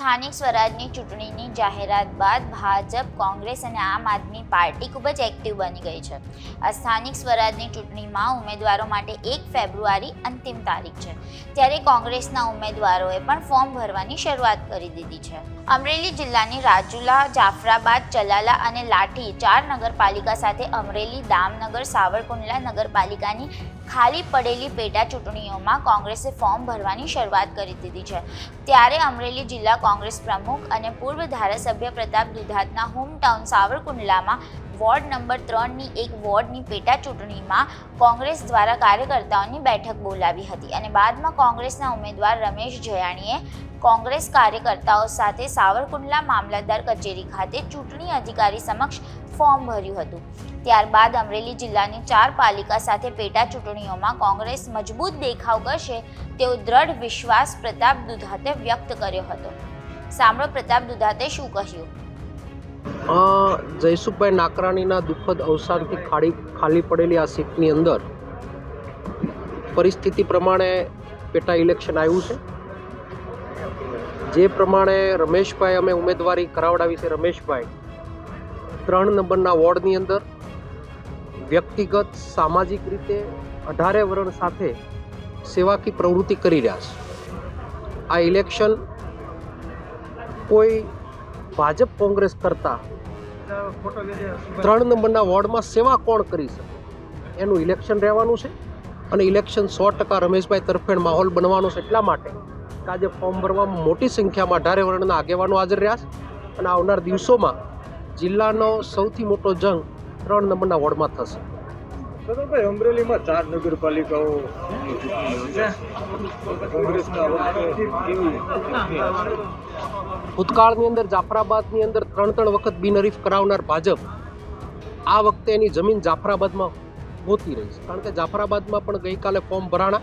સ્થાનિક સ્વરાજની ચૂંટણીની જાહેરાત બાદ ભાજપ, કોંગ્રેસ અને આમ આદમી પાર્ટી ખૂબ જ એક્ટિવ બની ગઈ છે. આ સ્થાનિક સ્વરાજની ચૂંટણીમાં ઉમેદવારો માટે એક ફેબ્રુઆરી અંતિમ તારીખ છે. ત્યારે કોંગ્રેસના ઉમેદવારોએ પણ ફોર્મ ભરવાની શરૂઆત કરી દીધી છે. અમરેલી જિલ્લાની રાજુલા, જાફરાબાદ, ચલાલા અને લાઠી ચાર નગરપાલિકા સાથે અમરેલી, દામનગર, સાવરકુંડલા નગરપાલિકાની ખાલી પડેલી પેટા ચૂંટણીઓમાં કોંગ્રેસે ફોર્મ ભરવાની શરૂઆત કરી દીધી છે. ત્યારે અમરેલી જિલ્લા કોંગ્રેસ પ્રમુખ અને પૂર્વ ધારાસભ્ય પ્રતાપ દુધાતના હોમટાઉન સાવરકુંડલામાં વોર્ડ નંબર ત્રણની એક વોર્ડની પેટા ચૂંટણીમાં કોંગ્રેસ દ્વારા કાર્યકર્તાઓની બેઠક બોલાવી હતી અને બાદમાં કોંગ્રેસના ઉમેદવાર રમેશ જયાણીએ કોંગ્રેસ કાર્યકર્તાઓ સાથે સાવરકુંડલા મામલતદાર કચેરી ખાતે ચૂંટણી અધિકારી સમક્ષ ફોર્મ ભર્યું હતું. ત્યારબાદ અમરેલી જિલ્લાની ચાર પાલિકા સાથે પેટા ચૂંટણીઓમાં કોંગ્રેસ મજબૂત દેખાવ કરશે તેવો દ્રઢ વિશ્વાસ પ્રતાપ દુધાતે વ્યક્ત કર્યો હતો. સાંભળો પ્રતાપ દુધાતે શું કહ્યું? જયસુખભાઈ નાકરાણીના દુઃખદ અવસાનથી ખાલી ખાલી પડેલી આ સીટની અંદર પરિસ્થિતિ પ્રમાણે પેટા ઇલેક્શન આવ્યું છે. જે પ્રમાણે રમેશભાઈ અમે ઉમેદવારી કરાવડાવી છે, રમેશભાઈ, ત્રણ નંબરના વોર્ડની અંદર વ્યક્તિગત, સામાજિક રીતે અઢારે વરણ સાથે સેવાકી પ્રવૃત્તિ કરી રહ્યા છે. આ ઇલેક્શન કોઈ ભાજપ કોંગ્રેસ કરતા ત્રણ નંબરના વોર્ડમાં સેવા કોણ કરી શકે? એનું ઇલેક્શન રહેવાનું છે અને ઇલેક્શન સો ટકા રમેશભાઈ તરફેણ માહોલ બનવાનો છે એટલા માટે આજે ફોર્મ ભરવામાં મોટી સંખ્યામાં અઢારે વર્ણના આગેવાનો હાજર રહ્યા છે અને આવનાર દિવસોમાં જિલ્લાનો સૌથી મોટો જંગ ત્રણ નંબરના વોર્ડમાં થશે. સદનભાઈ અમરેલીમાં ચાર નગરપાલિકાઓ ભૂતકાળની અંદર, જાફરાબાદની અંદર ત્રણ ત્રણ વખત બિનહરીફ કરાવનાર ભાજપ આ વખતે એની જમીન જાફરાબાદમાં હોતી રહી છે. કારણ કે જાફરાબાદમાં પણ ગઈકાલે ફોર્મ ભરાણા.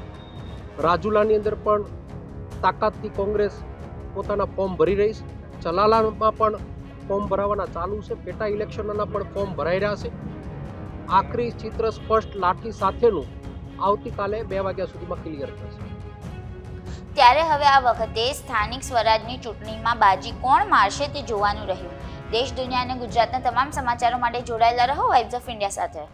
રાજુલાની અંદર પણ તાકાતથી કોંગ્રેસ પોતાના ફોર્મ ભરી રહી છે. ચલાલામાં પણ ફોર્મ ભરાવાના ચાલુ છે. પેટા ઇલેક્શનના પણ ફોર્મ ભરાઈ રહ્યા છે. આખરી ચિત્ર સ્પષ્ટ લાઠી સાથેનું આવતીકાલે બે વાગ્યા સુધીમાં ક્લિયર થશે. ત્યારે હવે આ વખતે સ્થાનિક સ્વરાજની ચૂંટણીમાં બાજી કોણ મારશે તે જોવાનું રહ્યું. દેશ, દુનિયા અને ગુજરાતના તમામ સમાચારો માટે જોડાયેલા રહો વાઇબ્સ ઓફ ઇન્ડિયા સાથે.